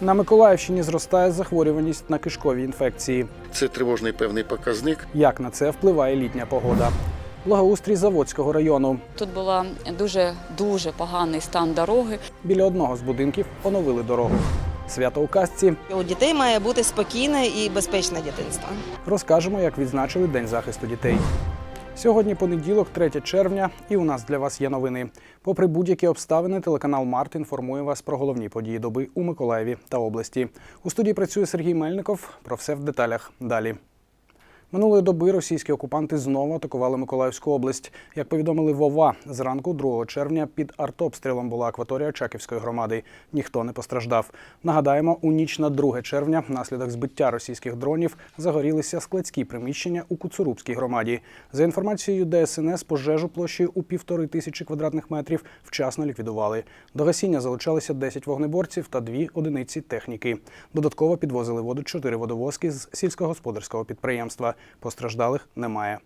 На Миколаївщині зростає захворюваність на кишкові інфекції. Це тривожний певний показник. Як на це впливає літня погода? Благоустрій Заводського району. Тут була дуже дуже поганий стан дороги. Біля одного з будинків оновили дорогу. Свято у казці У дітей має бути спокійне і безпечне дитинство. розкажемо, як відзначили День захисту дітей. Сьогодні понеділок, 3 червня, і у нас для вас є новини. Попри будь-які обставини, телеканал Март інформує вас про головні події доби у Миколаєві та області. У студії працює Сергій Мельников. Про все в деталях далі. Минулої доби російські окупанти знову атакували Миколаївську область. Як повідомили Вова, зранку 2 червня під артобстрілом була акваторія Чаківської громади. Ніхто не постраждав. Нагадаємо, у ніч на 2 червня, внаслідок збиття російських дронів, загорілися складські приміщення у Куцурубській громаді. За інформацією ДСНС, пожежу площею у півтори тисячі квадратних метрів вчасно ліквідували. До гасіння залучалися 10 вогнеборців та 2 одиниці техніки. Додатково підвозили воду 4 водовозки з сільськогосподарського підприємства. Постраждалих немає.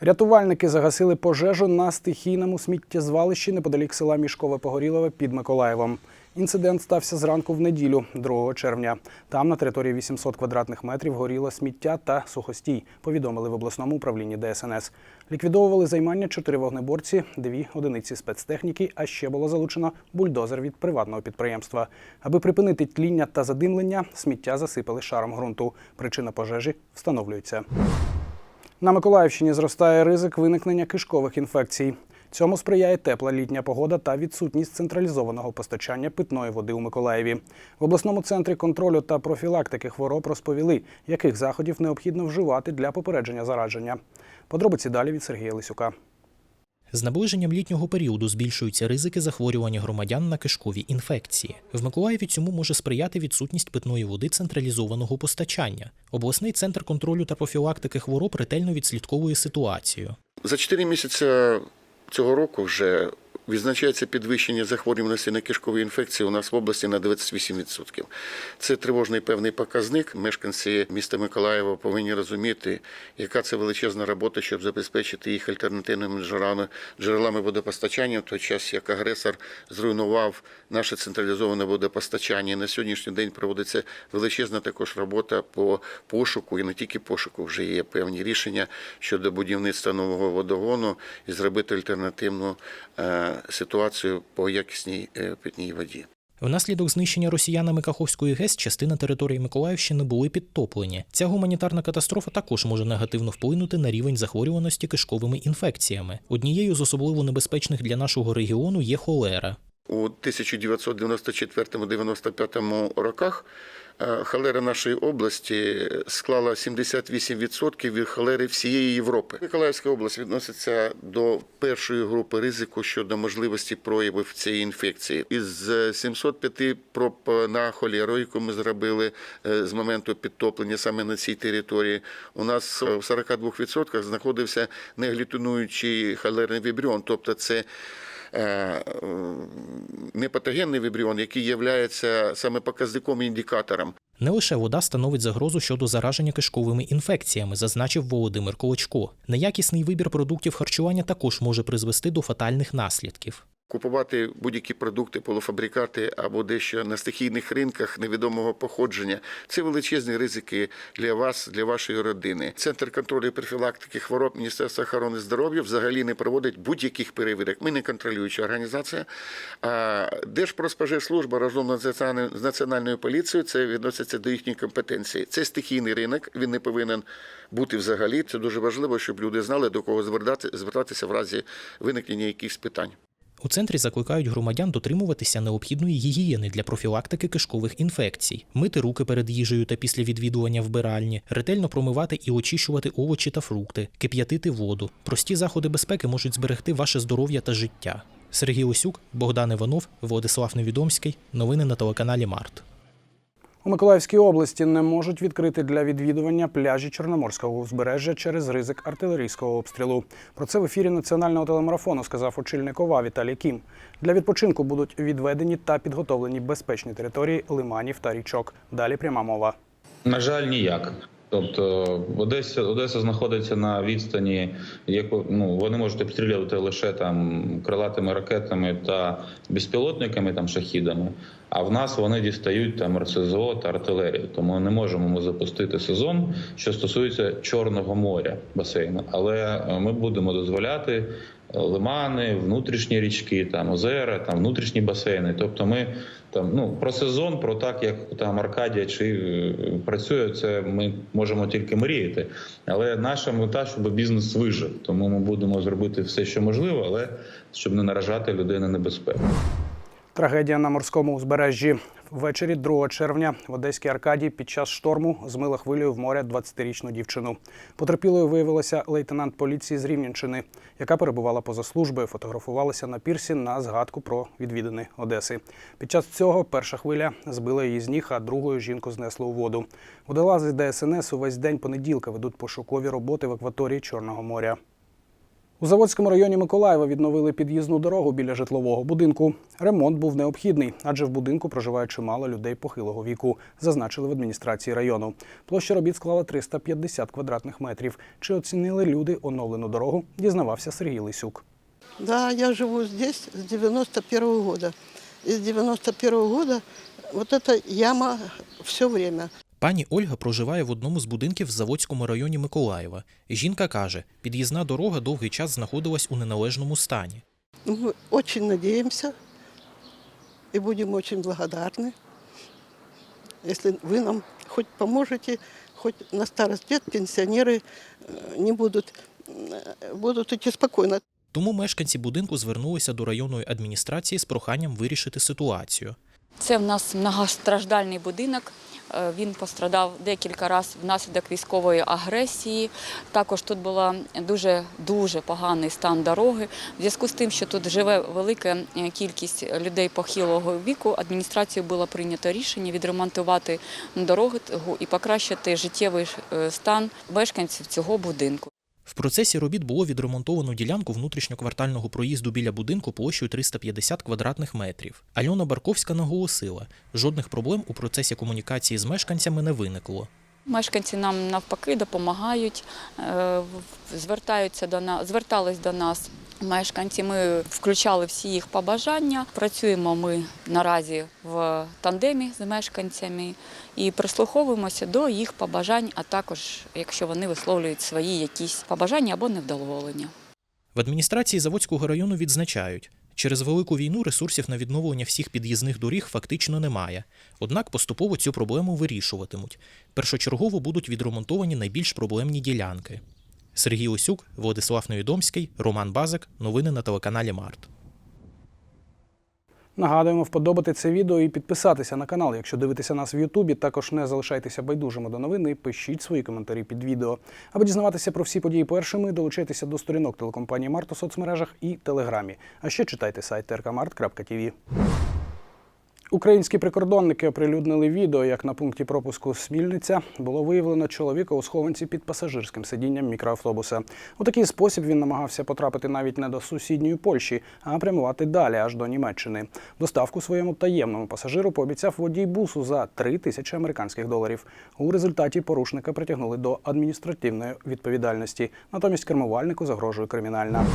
Рятувальники загасили пожежу на стихійному сміттєзвалищі неподалік села Мішкове Погорілове під Миколаєвом. Інцидент стався зранку в неділю, 2 червня. Там на території 800 квадратних метрів горіло сміття та сухостій, повідомили в обласному управлінні ДСНС. Ліквідовували займання чотири вогнеборці, дві одиниці спецтехніки, а ще було залучено бульдозер від приватного підприємства. Аби припинити тління та задимлення, сміття засипали шаром ґрунту. Причина пожежі встановлюється. На Миколаївщині зростає ризик виникнення кишкових інфекцій. Цьому сприяє тепла літня погода та відсутність централізованого постачання питної води у Миколаєві. В обласному центрі контролю та профілактики хвороб розповіли, яких заходів необхідно вживати для попередження зараження. Подробиці далі від Сергія Лисюка. З наближенням літнього періоду збільшуються ризики захворювання громадян на кишкові інфекції. В Миколаєві цьому може сприяти відсутність питної води централізованого постачання. Обласний центр контролю та профілактики хвороб ретельно відслідковує ситуацію. За 4 місяці цього року вже відзначається підвищення захворюваності на кишкові інфекції у нас в області на 28%. Це тривожний певний показник. Мешканці міста Миколаєва повинні розуміти, яка це величезна робота, щоб забезпечити їх альтернативними джерелами, джерелами водопостачання в той час, як агресор зруйнував наше централізоване водопостачання. На сьогоднішній день проводиться величезна також робота по пошуку, і не тільки пошуку, вже є певні рішення щодо будівництва нового водогону і зробити альтернативну ситуацію по якісній е, питній воді. Внаслідок знищення росіянами Каховської ГЕС частина території Миколаївщини були підтоплені. Ця гуманітарна катастрофа також може негативно вплинути на рівень захворюваності кишковими інфекціями. Однією з особливо небезпечних для нашого регіону є холера. У 1994-95 роках е, холера нашої області склала 78% від холери всієї Європи. Миколаївська область відноситься до першої групи ризику щодо можливості проявів цієї інфекції. Із 705 проб на холеру, яку ми зробили е, з моменту підтоплення саме на цій території, у нас в 42% знаходився неглютинуючий холерний вібріон, тобто це е, непатогенний вібріон, який є саме показником і індикатором. Не лише вода становить загрозу щодо зараження кишковими інфекціями, зазначив Володимир Колочко. Неякісний вибір продуктів харчування також може призвести до фатальних наслідків. Купувати будь-які продукти, полуфабрикати або дещо на стихійних ринках невідомого походження це величезні ризики для вас, для вашої родини. Центр контролю і профілактики хвороб Міністерства охорони здоров'я взагалі не проводить будь-яких перевірок. Ми не контролююча організація. А Держпродспоживслужба разом з національною- поліцією це відноситься до їхньої компетенції. Це стихійний ринок. Він не повинен бути взагалі. Це дуже важливо, щоб люди знали до кого звертати- звертатися в разі виникнення якихось питань. У центрі закликають громадян дотримуватися необхідної гігієни для профілактики кишкових інфекцій, мити руки перед їжею та після відвідування вбиральні, ретельно промивати і очищувати овочі та фрукти, кип'ятити воду. Прості заходи безпеки можуть зберегти ваше здоров'я та життя. Сергій Осюк, Богдан Іванов, Владислав Невідомський. Новини на телеканалі Март. У Миколаївській області не можуть відкрити для відвідування пляжі Чорноморського узбережжя через ризик артилерійського обстрілу. Про це в ефірі національного телемарафону сказав очільник ОВА Віталій Кім. Для відпочинку будуть відведені та підготовлені безпечні території лиманів та річок. Далі пряма мова. На жаль, ніяк. Тобто Одеса, Одеса знаходиться на відстані, яку ну вони можуть обстрілювати лише там крилатими ракетами та безпілотниками, там шахідами. А в нас вони дістають там РСЗО та артилерію. Тому не можемо ми запустити сезон, що стосується Чорного моря басейну. Але е, ми будемо дозволяти е, лимани, внутрішні річки, там озера, там внутрішні басейни. Тобто, ми там ну про сезон, про так як там Аркадія чи е, працює, це ми можемо тільки мріяти. Але наша мета, щоб бізнес вижив. Тому ми будемо зробити все, що можливо, але щоб не наражати людей на небезпеку. Трагедія на морському узбережжі. Ввечері 2 червня в Одеській Аркадії під час шторму змила хвилею в море 20-річну дівчину. Потерпілою виявилася лейтенант поліції з Рівненщини, яка перебувала поза службою, фотографувалася на пірсі на згадку про відвідини Одеси. Під час цього перша хвиля збила її з ніг, а другою жінку знесло у воду. Водолази ДСНС увесь день понеділка ведуть пошукові роботи в акваторії Чорного моря. У Заводському районі Миколаєва відновили під'їзну дорогу біля житлового будинку. Ремонт був необхідний, адже в будинку проживає чимало людей похилого віку, зазначили в адміністрації району. Площа робіт склала 350 квадратних метрів. Чи оцінили люди оновлену дорогу? Дізнавався Сергій Лисюк. Да, я живу здесь с 91 года. И с 91 года вот эта яма все время. Пані Ольга проживає в одному з будинків в Заводському районі Миколаєва. Жінка каже, під'їзна дорога довгий час знаходилась у неналежному стані. Мы очень надеемся и будем очень благодарны, если вы нам хоть поможете, хоть на старость лет пенсионеры э, не будут, э, будут идти спокойно. Тому мешканці будинку звернулися до районної адміністрації з проханням вирішити ситуацію. Це в нас многостраждальний будинок. Е, Він пострадав декілька разів внаслідок військової агресії. Також тут була дуже дуже поганий стан дороги. В зв'язку з тим, що тут живе велика е, кількість людей похилого віку, адміністрацією було прийнято рішення відремонтувати дорогу і покращити життєвий е, стан мешканців цього будинку. В процесі робіт було відремонтовано ділянку внутрішньоквартального проїзду біля будинку площею 350 квадратних метрів. Альона Барковська наголосила, жодних проблем у процесі комунікації з мешканцями не виникло. Мешканці нам навпаки допомагають, е, звертаються до нас, звертались до нас. Мешканці ми включали всі їх побажання. Працюємо ми наразі в тандемі з мешканцями і прислуховуємося до їх побажань, а також якщо вони висловлюють свої якісь побажання або невдоволення. В адміністрації Заводського району відзначають, через велику війну ресурсів на відновлення всіх під'їзних доріг фактично немає. Однак поступово цю проблему вирішуватимуть. Першочергово будуть відремонтовані найбільш проблемні ділянки. Сергій Осюк, Владислав Невідомський, Роман Базик. Новини на телеканалі Март. Нагадуємо вподобати це відео і підписатися на канал. Якщо дивитеся нас в Ютубі, також не залишайтеся байдужими до новини пишіть свої коментарі під відео. Аби дізнаватися про всі події першими, долучайтеся до сторінок телекомпанії Март у соцмережах і Телеграмі. А ще читайте сайт rkmart.tv. Українські прикордонники оприлюднили відео, як на пункті пропуску Смільниця було виявлено чоловіка у схованці під пасажирським сидінням мікроавтобуса. У такий спосіб він намагався потрапити навіть не до сусідньої Польщі, а прямувати далі аж до Німеччини. Доставку своєму таємному пасажиру пообіцяв водій бусу за 3 тисячі американських доларів. У результаті порушника притягнули до адміністративної відповідальності. Натомість кермувальнику загрожує кримінальна.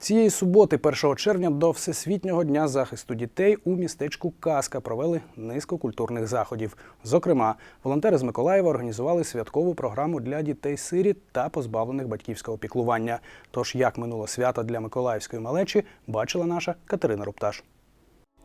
Цієї суботи, 1 червня, до Всесвітнього дня захисту дітей у містечку Каска провели низку культурних заходів. Зокрема, волонтери з Миколаєва організували святкову програму для дітей-сиріт та позбавлених батьківського піклування. Тож, як минуло свято для миколаївської малечі, бачила наша Катерина Рупташ.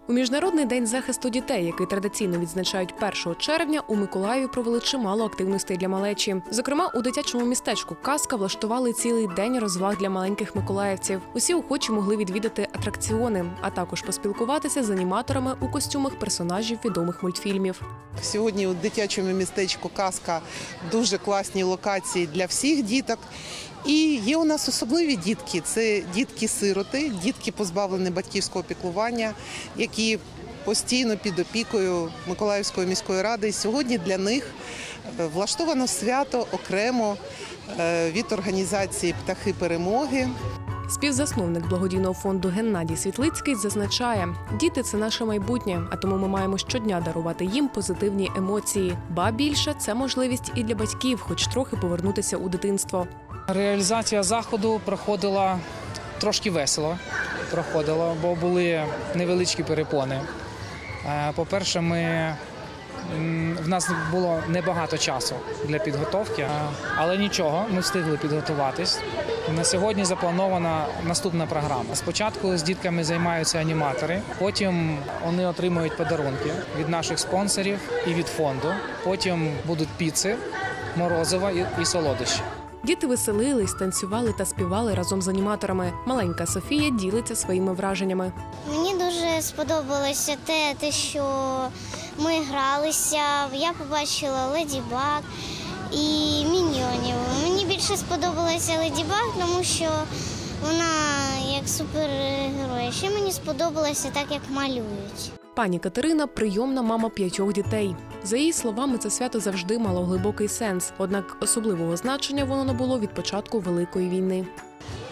У міжнародний день захисту дітей, який традиційно відзначають 1 червня, у Миколаєві провели чимало активностей для малечі. Зокрема, у дитячому містечку Казка влаштували цілий день розваг для маленьких миколаївців. Усі охочі могли відвідати атракціони, а також поспілкуватися з аніматорами у костюмах персонажів відомих мультфільмів. Сьогодні у дитячому містечку Казка дуже класні локації для всіх діток. І є у нас особливі дітки. Це дітки-сироти, дітки позбавлені батьківського піклування, які постійно під опікою Миколаївської міської ради. І сьогодні для них е, влаштовано свято окремо е, від організації Птахи перемоги. Співзасновник благодійного фонду Геннадій Світлицький зазначає, діти це наше майбутнє, а тому ми маємо щодня дарувати їм позитивні емоції. Ба більше це можливість і для батьків, хоч трохи повернутися у дитинство. Реалізація заходу проходила трошки весело, проходила, бо були невеличкі перепони. Е, По-перше, ми в нас було небагато часу для підготовки, е, але нічого, ми встигли підготуватись. На сьогодні запланована наступна програма. Спочатку з дітками займаються аніматори, потім вони отримують подарунки від наших спонсорів і від фонду. Потім будуть піци, морозива і, солодощі. Діти веселились, танцювали та співали разом з аніматорами. Маленька Софія ділиться своїми враженнями. Мені дуже сподобалося те, те, що ми гралися. Я побачила Леді Баг і Міньйонів. Мені більше сподобалася Леді Баг, тому що вона як супергерой. Ще мені сподобалося так, як малюють. Пані Катерина прийомна мама п'ятьох дітей. За її словами, це свято завжди мало глибокий сенс. Однак особливого значення воно набуло від початку великої війни.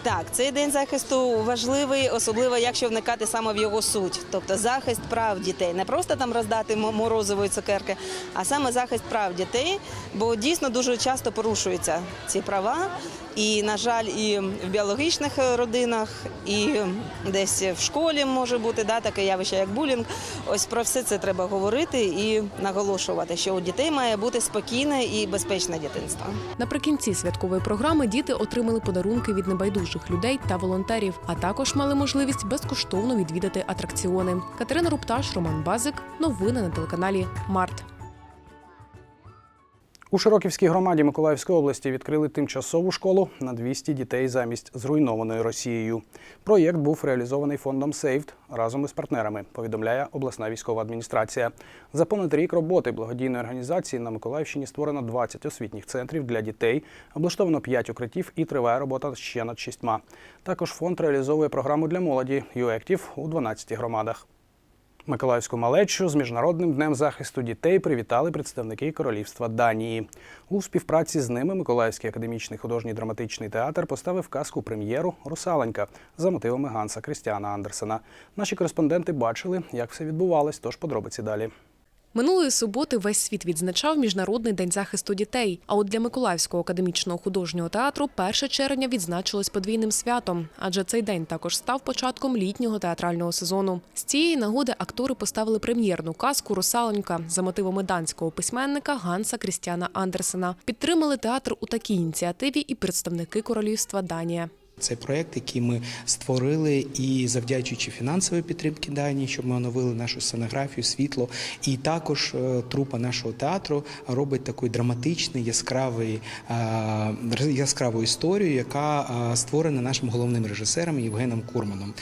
Так, цей день захисту важливий, особливо якщо вникати саме в його суть, тобто захист прав дітей, не просто там роздати морозової цукерки, а саме захист прав дітей, бо дійсно дуже часто порушуються ці права. І, на жаль, і в біологічних родинах, і десь в школі може бути да, таке явище, як булінг. Ось про все це треба говорити і наголошувати, що у дітей має бути спокійне і безпечне дитинство. Наприкінці святкової програми діти отримали подарунки від небайдужих людей та волонтерів, а також мали можливість безкоштовно відвідати атракціони. Катерина Рупташ, Роман Базик. Новини на телеканалі Март. У Широківській громаді Миколаївської області відкрили тимчасову школу на 200 дітей замість зруйнованої Росією. Проєкт був реалізований фондом «Сейфт» разом із партнерами, повідомляє обласна військова адміністрація. За понад рік роботи благодійної організації на Миколаївщині створено 20 освітніх центрів для дітей, облаштовано 5 укриттів і триває робота ще над шістьма. Також фонд реалізовує програму для молоді «ЮЕктів» у 12 громадах. Миколаївську малечу з міжнародним днем захисту дітей привітали представники королівства Данії. У співпраці з ними Миколаївський академічний художній драматичний театр поставив казку прем'єру Русаленька за мотивами Ганса Крістіана Андерсена. Наші кореспонденти бачили, як все відбувалось, тож подробиці далі. Минулої суботи весь світ відзначав Міжнародний день захисту дітей. А от для Миколаївського академічного художнього театру 1 червня відзначилось подвійним святом, адже цей день також став початком літнього театрального сезону. З цієї нагоди актори поставили прем'єрну казку Русалонька за мотивами данського письменника Ганса Крістіана Андерсена. Підтримали театр у такій ініціативі і представники королівства Данія. Це проект, який ми створили, і завдячуючи фінансовій підтримки Данії, щоб ми оновили нашу сценографію, світло. І також е, трупа нашого театру робить такий драматичний, яскравий, е, яскраву історію, яка е, створена нашим головним режисером Євгеном Курманом.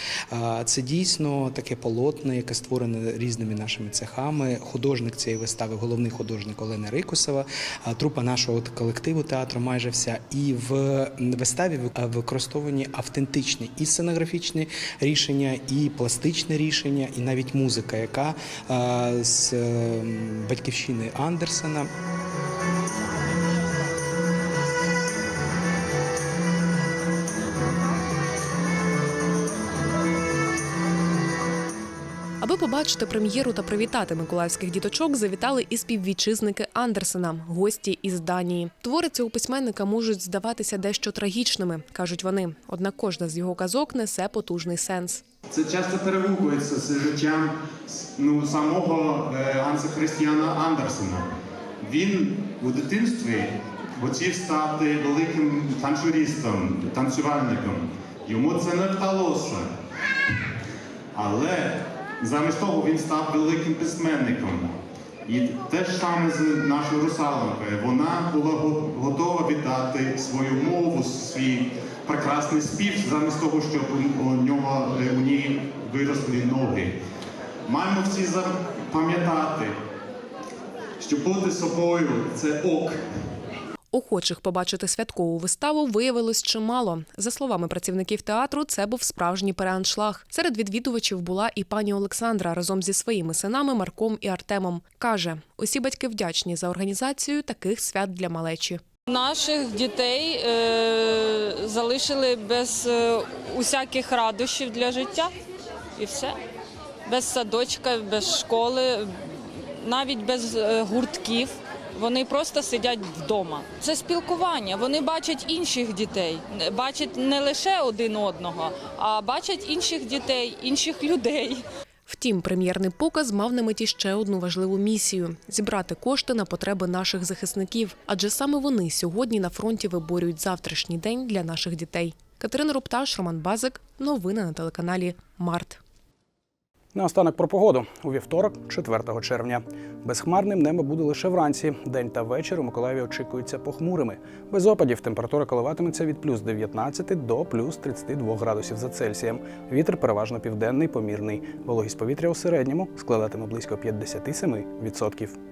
Це дійсно таке полотно, яке створене різними нашими цехами. Художник цієї вистави, головний художник Олена Рикусова, трупа нашого колективу театру майже вся. І в виставі ви- використовують автентичні і сценографічні рішення, і пластичне рішення, і навіть музика, яка е, з е, батьківщини Андерсена. Побачити прем'єру та привітати миколаївських діточок, завітали і співвітчизники Андерсена, гості із Данії. Твори цього письменника можуть здаватися дещо трагічними, кажуть вони. Однак кожна з його казок несе потужний сенс. Це часто перегукується з життям ну, самого е, Ганса Христіана Андерсена. Він у дитинстві хотів стати великим танцюристом, танцювальником. Йому це не вдалося. Але замість того він став великим письменником. І те ж саме з нашою русалонькою. Вона була готова віддати свою мову, свій прекрасний спів, замість того, щоб у, у нього е, у ній виросли ноги. Маємо всі запам'ятати, що бути собою це ок. Охочих побачити святкову виставу виявилось чимало. За словами працівників театру, це був справжній переаншлаг. Серед відвідувачів була і пані Олександра разом зі своїми синами Марком і Артемом. Каже, усі батьки вдячні за організацію таких свят для малечі. Наших дітей е, залишили без е, усяких радощів для життя і все. Без садочка, без школи, навіть без е, гуртків. Вони просто сидять вдома. Це спілкування. Вони бачать інших дітей, бачать не лише один одного, а бачать інших дітей, інших людей. Втім, прем'єрний показ мав на меті ще одну важливу місію зібрати кошти на потреби наших захисників, адже саме вони сьогодні на фронті виборюють завтрашній день для наших дітей. Катерина Рупташ, Роман Базик. Новини на телеканалі Март. Наостанок про погоду у вівторок, 4 червня. Безхмарним небо буде лише вранці. День та вечір у Миколаєві очікуються похмурими. Без опадів температура коливатиметься від плюс 19 до плюс 32 градусів за Цельсієм. Вітер переважно південний, помірний. Вологість повітря у середньому складатиме близько 57%.